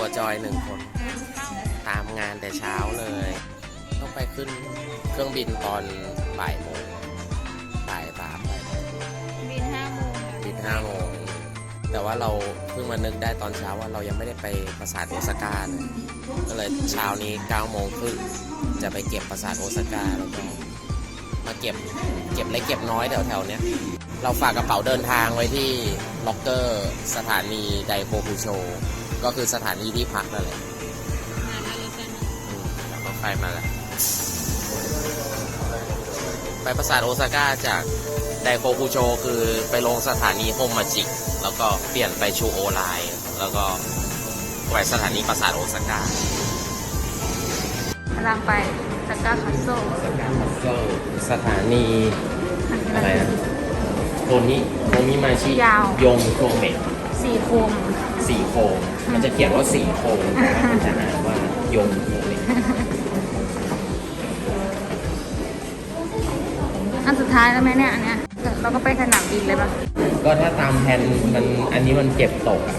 บัวจอยหนึ่งคน ตามงานแต่เช้าเลย ต้องไปขึ้นเครื่องบินตอนบ่ายโมงบ่ายสามบ่ายโมงบินห้าโมงบินห้าโมงแต่ว่าเราเพิ่งมานึกได้ตอนเช้าว่าเรายังไม่ได้ไปปราสาทโอซาก้าเลยก็เลยเช้านี้9ก้าโมงครึ่งจะไปเก็บปราสาทโอซาก้าแล้วก็มาเก็บเก็บเล็กเก็บน้อยแถวแถวๆเนี้ยเราฝากกระเป๋าเดินทางไว้ที่ล็อกเกอร์สถานีไดโคคุโช ก็คือสถานีที่พักนั่นแหละมาแล้วรถกันอืมแล้วก็ไปมาแล้ว ไปปราสาทโอซาก้าจากไดโคคุโชคือไปลงสถานีโฮมมาจิแล้วก็เปลี่ยนไปชูโอไลน์แล้วก็ไปสถานีปราสาทโอซาก้ากำลังไปสก้าคัสโซโอซาก้าคัสเซิลสถานีอะไรนะโทนิโทมิมาชิยาวยงโคเมะสี่โคม สี่โคงมันจะเขียนว่าสี่โคงแต่ว่ามันจะอ่านว่ายงโคเมะอันสุดท้ายแล้วไหมเนี่ยอันเนี้ยเราก็ไปสนามบินเลยปะก็ถ้าตามแผนมันอันนี้มันเก็บตกอะ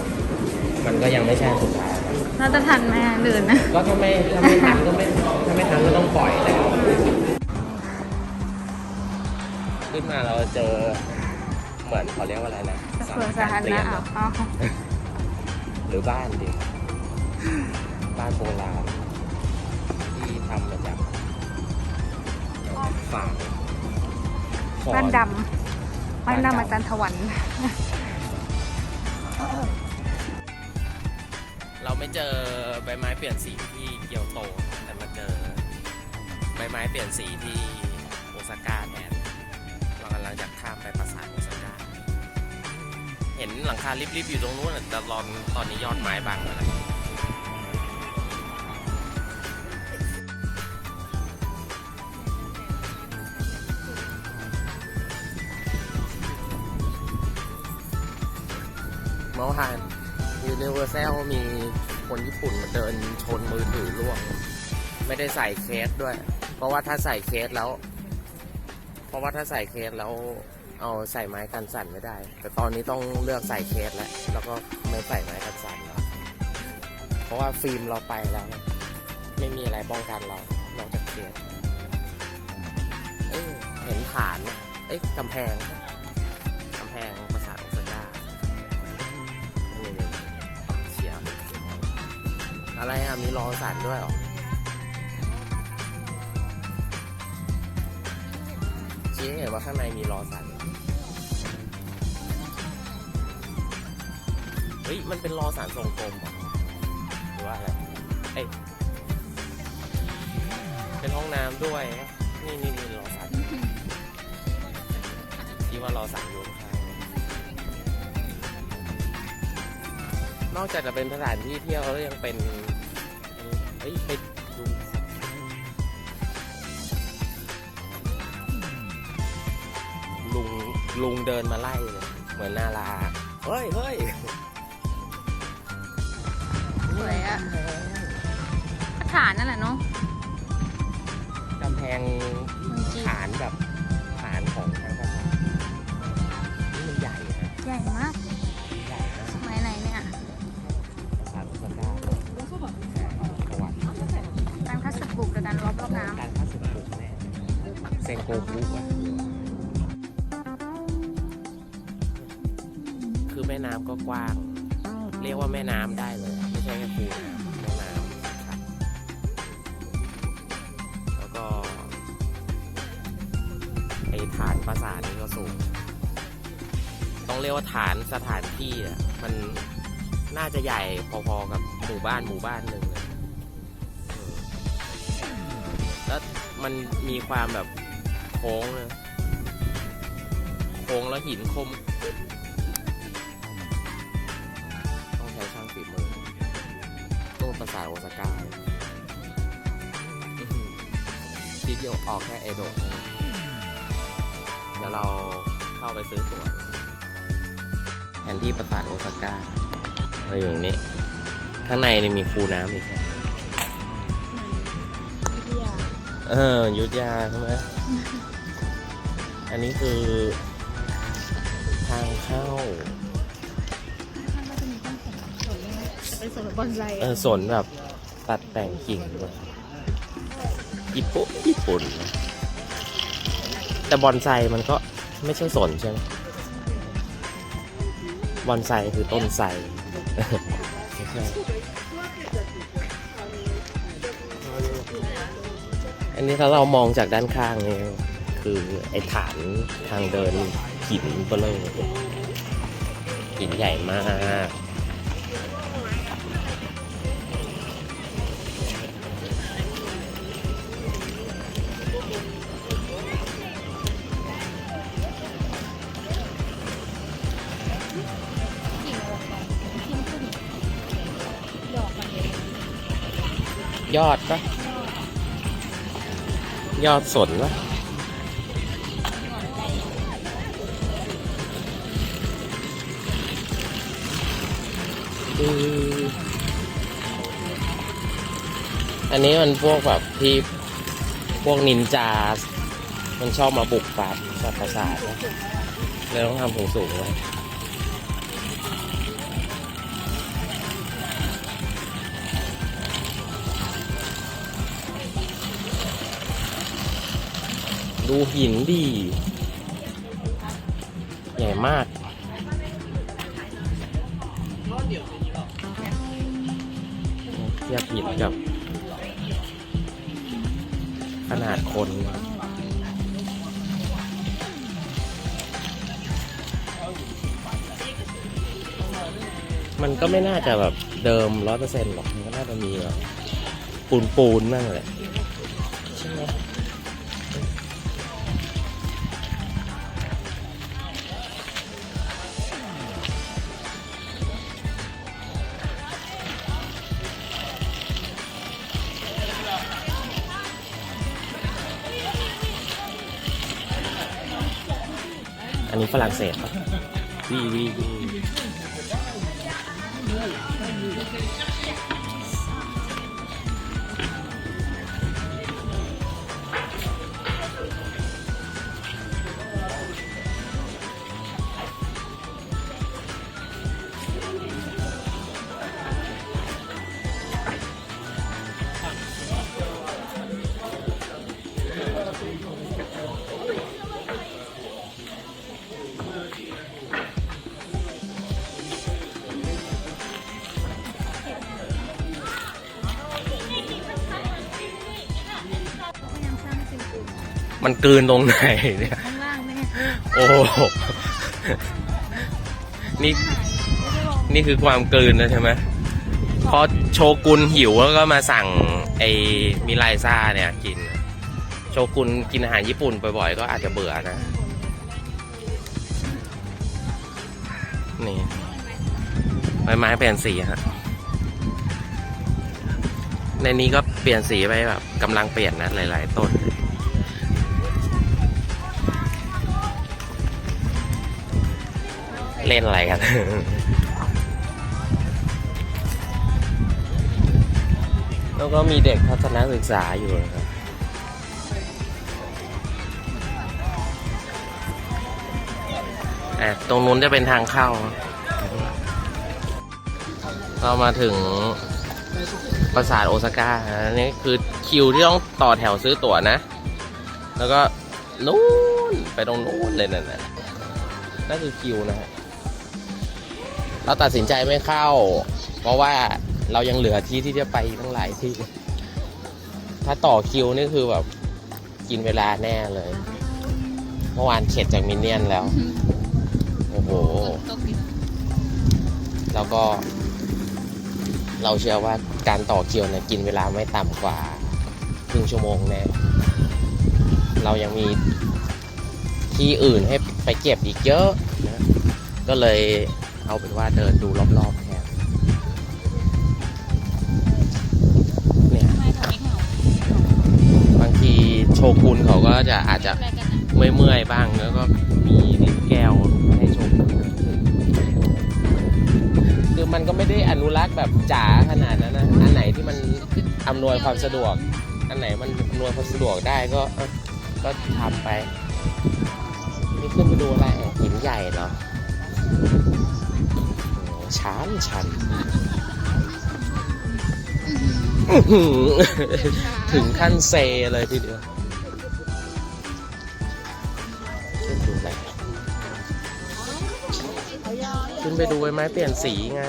มันก็ยังไม่ใช่สุดท้าย เราจะทันไหมอะเดินนะ ก็ถ้าไม่ถ้าไม่ทันก็ไม่ถ้าไม่ทันก็ต้องปล่อยแล้วขึ้นมาเราเจอเหมือนเขาเรียกว่าอะไรนะสวนสาธารเรียณะนอะอ๋อ หรือบ้านดิบ้านโบราณที่ทำมาจากฝางขอนบ้านดำบ้านดำอาจารย์ถวันเราไม่เจอใบไม้เปลี่ยนสีที่เกียวโต แต่มาเจอใบไม้เปลี่ยนสีที่โอซาก้าแทนเรากำลังจะข้ามไปปราสาทโอซาก้าเห็นหลังคาริบๆอยู่ตรงนู้นน่ะแต่ตอนตอนนี้ยอดไม้บังแล้วเมื่อวานยูนิเวอร์แซลมีคนญี่ปุ่นมาเดินชนมือถือร่วง ไม่ได้ใส่เคสด้วย เพราะว่าถ้าใส่เคสแล้ว เพราะว่าถ้าใส่เคสแล้ว เอาใส่ไม้กันสั่นไม่ได้ แต่ตอนนี้ต้องเลือกใส่เคสแล้วแล้วก็ไม่ใส่ไม้กันสั่นแล้วเพราะว่าฟิล์มเราไปแล้ว ไม่มีอะไรป้องกันเรานอกจากเคสเอ้เห็นฐานนะเอ้ยกำแพงกำแพงปราสาทโอซาก้านี่เชียอะไรอะมีรอสั่นด้วยหรอชี้เห็นว่าข้างในมีรอสั่น ฮ้ย มันเป็นรอสันทรงกลมหรือว่าอะไร เอ้ย เป็นห้องน้ำด้วย นี่นี่นี่รอสันที่ว่ารอสันอยู่ข้างนอกจากจะเป็นสถานที่เที่ยวแล้วยังเป็น เฮ้ย ไปดูลุงลุงเดินมาไล่เลยเหมือนนาราเฮ้ยเฮ้ย อะฐานนั่นแหละเนาะกำแพงเมืองจีนฐานแบบฐานของทางภาษานี่มันใหญ่นะใหญ่มากใหญ่นะสมัยไหนเนี่ยภาษาภาษาก้าประวัติการคัดสึกบุกกับการรอบรอบน้การพัสดุแน่เซนโกคุอะคือแม่น้ำก็กว้าง เรียกว่าแม่น้ำ ฐานปราสาทนี่ก็สูง ต้องเรียกว่าฐานสถานที่อะมันน่าจะใหญ่พอๆกับหมู่บ้านหมู่บ้านหนึ่งแล้วมันมีความแบบโค้งเลยโค้งแล้วหินคม ต้องใช้ช่างฝีมือตู้ภาษาทโอซาก้าทีเดียวออกแค่เอโดะ ดี๋ยวเราเข้าไปซื้อตั๋วแผนที่ปราสาทโอซาก้าเราอยู่ตรงนี้ ข้างในนี่มีคูน้ำอีกนะำวิทยาเอออยุทธยาใช่ไหมอันนี้คือ ทางเข้าข้างก็จะมีต้นแขนสวยเลยเป็นสวนบอนไซเออสนแบบตัดแต่งกิ่งด้วยญี่ปุ่นญี่ปุ่นนะ แต่บอนไซมันก็ไม่ใช่สนใช่ไหมบอนไซคือต้นไทรไม่ใช่อันนี้ถ้าเรามองจากด้านข้างนี่คือไอ้ฐานทางเดินหินเบลอเลยหินใหญ่มาก ยอดปะยอดสนปะอืมอันนี้มันพวกแบบที่พวกนินจา มันชอบมาบุกปราบสัตว์ประสาทนะเลยต้องทำสูงสูงๆไว้ ดูหินดี ใหญ่มากเทียบหินกับ ขนาดคนมันก็ไม่น่าจะแบบเดิมร้อยเปอร์เซ็นต์หรอก มันก็น่าจะมีแบบปูนปูนๆบ้างแหละ อันนี้ฝรั่งเศสปะวีวีวี มมันกลืนตรงไหนเนี่ยข้างล่างไหมเนี่ยโอ้โหนี่ไม่ได้ลองนี่คือความกลืนนะใช่ไหมพอโชกุนหิวแล้วก็มาสั่งไอ้มิไลซ่าเนี่ยกิน โชกุนกินอาหารญี่ปุ่นบ่อยๆ ก็อาจจะเบื่อนะ นี่ใบไม้เปลี่ยนสีฮะในนี้ก็เปลี่ยนสีไปแบบกำลังเปลี่ยนนะหลาย ๆ ต้น เล่นอะไรกันแล้วก็มีเด็กทัศนศึกษาอยู่นะครับอะตรงนู้นจะเป็นทางเข้า เรามาถึงปราสาทโอซาก้าอันนี้คือคิวที่ต้องต่อแถวซื้อตั๋วนะ แล้วก็นู้นไปตรงนู้นเลยนั่นนะนั่นคือคิวนะฮะ เราตัดสินใจไม่เข้า เพราะว่าเรายังเหลือที่ที่จะไปอีกตั้งหลายที่ ถ้าต่อคิวนี่คือแบบกินเวลาแน่เลย เมื่อวานเข็ดจากมินเนี่ยนแล้ว โอ้โห แล้วก็ เราเชื่อว่าการต่อคิวเนี่ยกินเวลาไม่ต่ำกว่าครึ่งชั่วโมงแน่เรายังมีที่อื่นให้ไปเก็บอีกเยอะนะก็เลย เอาเป็นว่าเดินดูรอบๆแทนเนี่ยบางทีโชกุนเขาก็จะอาจจะเมื่อยๆบ้างแล้วก็มีแก้วให้ชมคือมันก็ไม่ได้อนุรักษ์แบบจ๋าขนาดนั้นนะอันไหนที่มันอำนวยความสะดวก อันไหนมันอำนวยความสะดวกได้ก็ก็ทำไปนี่ขึ้นไปดูอะไรหินใหญ่เหรอ ชันชันอื้อหือถึงขั้นเซเลยทีเดียวขึ้นดูอะไรขึ้นไปดูไอ้ไม้เปลี่ยนสีไง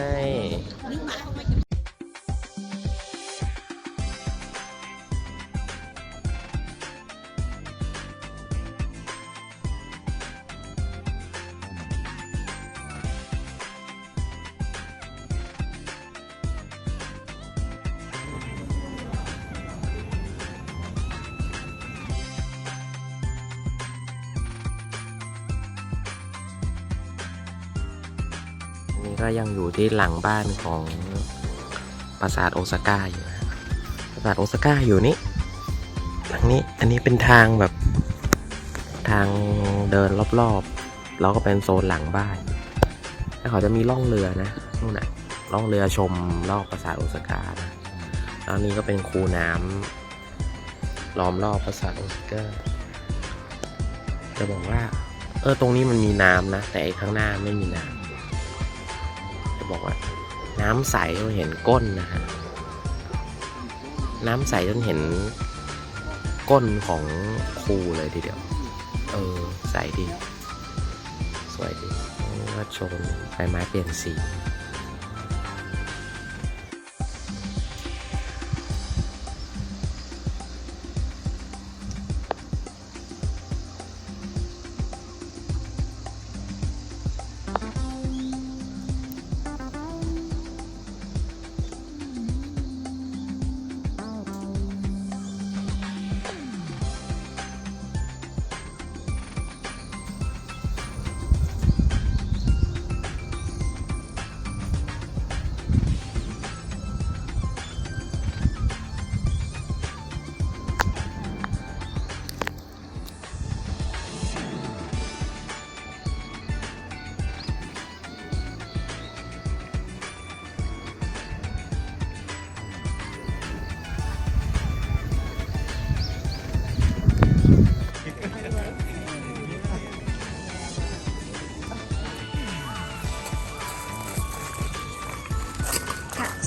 ก็ยังอยู่ที่หลังบ้านของปราสาทโอซาก้าอยู่นะปราสาทโอซาก้าอยู่นี่ทางนี้อันนี้เป็นทางแบบ ทางเดินรอบๆ แล้วก็เป็นโซนหลังบ้าน แล้วเขาจะมีล่องเรือนะนู่นน่ะล่องเรือชมรอบปราสาทโอซาก้านะแล้วนี่ก็เป็นคูน้ำล้อมรอบปราสาทโอซาก้าจะบอกว่า เออตรงนี้มันมีน้ำนะ แต่ข้างหน้าไม่มีน้ำ จะบอกว่า น้ำใสเราเห็นก้นนะฮะน้ำใสจนเห็นก้นของคูเลยทีเดียว เออ ใสดี สวยดีก็ชมใบไม้เปลี่ยนสี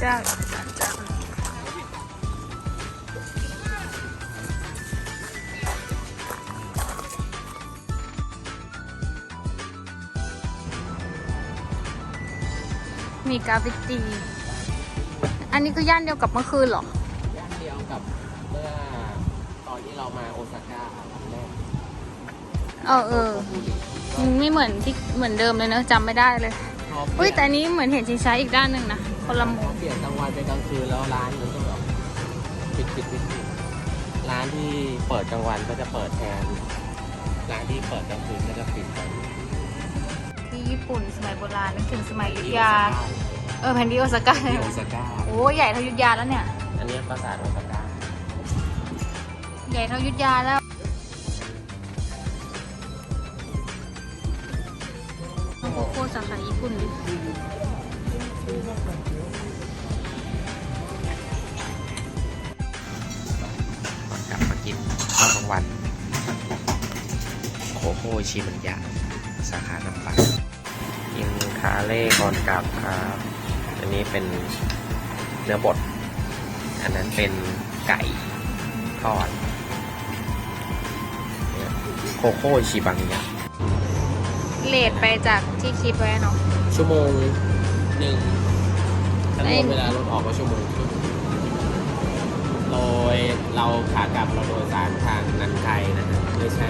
จ้าเจ้ามีกราฟิตี อันนี้คือย่านเดียวกับเมื่อคืนเหรอ ย่านเดียวกับเมื่อตอนที่เรามาโอซาก้าครั้งแรกเออเออมันไม่เหมือนที่เหมือนเดิมเลยเนอะจำไม่ได้เลย อุ้ยแต่อันนี้เหมือนเห็นชิงช้าอีกด้านหนึ่งนะ คนละมุมเปลี่ยนกลางวันเป็นกลางคืนแล้วร้านมันก็แบบปิดปิดปิดปิดร้านที่เปิดกลางวันก็จะเปิดแทนร้านที่เปิดกลางคืนก็จะปิดไปที่ญี่ปุ่นสมัยโบราณนึกถึงสมัยอยุธยา เออแผ่นดินโอซาก้าที่โอซาก้าโอ้ใหญ่เท่าอยุธยาแล้วเนี่ย อันนี้ปราสาทโอซาก้าใหญ่เท่าอยุธยาแล้วโคโค่สาขาญี่ปุ่น วกลางวันโคโค่ชิมันยะสาขาน้ำปังกินคาเล่ก่อนกลับครับอันนี้เป็นเนื้อบด อันนั้นเป็นไก่ทอดเนี่ยโคโค่ชิบังยะเลทไปจากที่คิดไว้เนาะชั่วโมงหนึ่งทั้งหมไอ้ดเวลารถออกก็ชั่วโมงครึ่งโด ยเราขากลับเราโดยสารทางนันไทยนะฮะไม่ใช่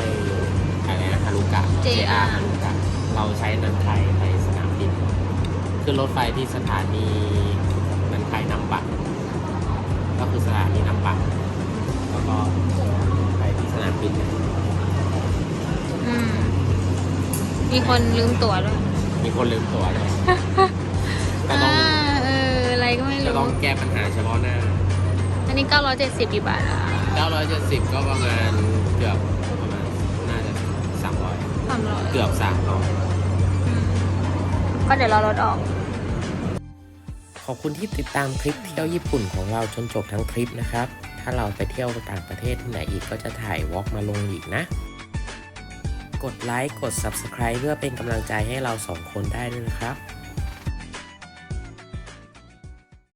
อะไรนะฮารุกะ JR ฮารุกะเราใช้นันไทยไปสนามบินขึ้นรถไฟที่สถานีนันไทยนำบัตรก็คือสถานีนำบัตรแล้วก็ไปที่สนามบินนะอืมมีคนลืมตั๋วด้วยมีคนลืมตั๋วเลยก็ต้องอ่าเออ อะไรก็ไม่จะต้อรู้งแก้ปัญหาเฉพาะหน้าอั นนี้ 970กี่บาทอะ970 ก็ประมาณเกือบประมาณน่าจะ300 สามร้อยเกือบ 300 ก็เดี๋ยวเราลดออก ขอบคุณที่ติดตามคลิปเที่ยวญี่ปุ่นของเราจนจบทั้งคลิปนะครับ ถ้าเราไปเที่ยวต่างประเทศที่ไหนอีกก็จะถ่ายวอล์กมาลงอีกนะ กดไลค์ กด Subscribe เพื่อเป็นกำลังใจให้เราสองคนได้ด้วยนะครับ